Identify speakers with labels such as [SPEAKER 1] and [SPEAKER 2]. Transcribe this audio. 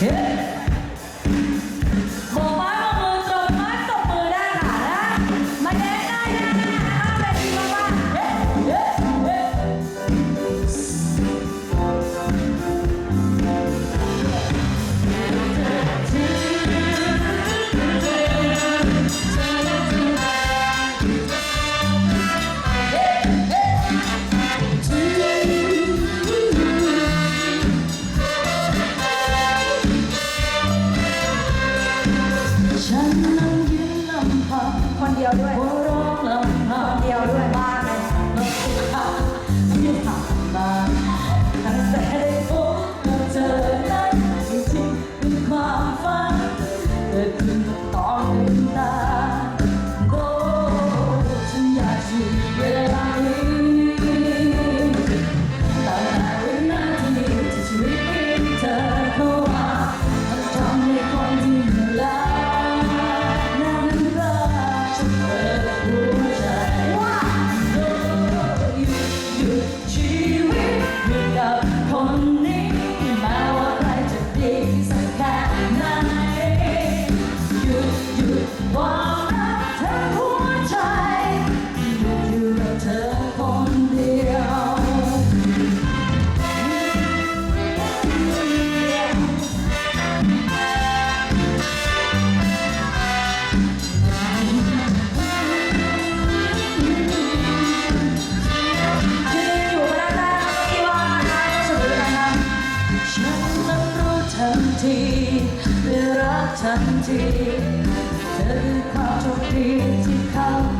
[SPEAKER 1] ¿Eh? 我就 ฉันทีเธอคือโชคดี
[SPEAKER 2] ที่
[SPEAKER 1] เขา